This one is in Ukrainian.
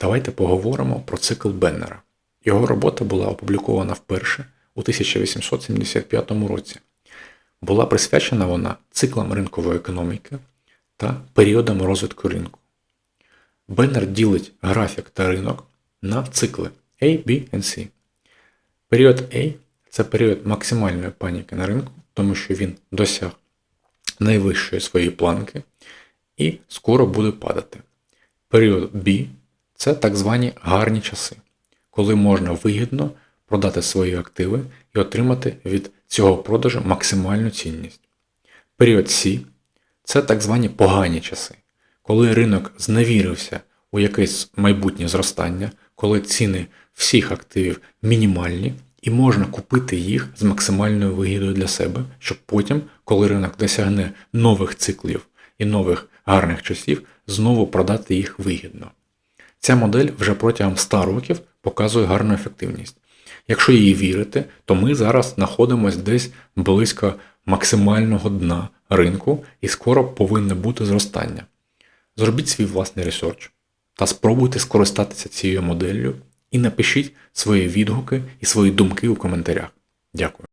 Давайте поговоримо про цикл Беннера. Його робота була опублікована вперше у 1875 році. Була присвячена вона циклам ринкової економіки та періодам розвитку ринку. Беннер ділить графік та ринок на цикли A, B і C. Період A це період максимальної паніки на ринку, тому що він досяг найвищої своєї планки і скоро буде падати. Період B це так звані гарні часи, коли можна вигідно продати свої активи і отримати від цього продажу максимальну цінність. Період C це так звані погані часи, коли ринок зневірився у якесь майбутнє зростання, коли ціни всіх активів мінімальні, і можна купити їх з максимальною вигідою для себе, щоб потім, коли ринок досягне нових циклів і нових гарних часів, знову продати їх вигідно. Ця модель вже протягом 100 років показує гарну ефективність. Якщо їй вірити, то ми зараз знаходимося десь близько максимального дна ринку і скоро повинне бути зростання. Зробіть свій власний ресерч та спробуйте скористатися цією моделлю і напишіть свої відгуки і свої думки у коментарях. Дякую.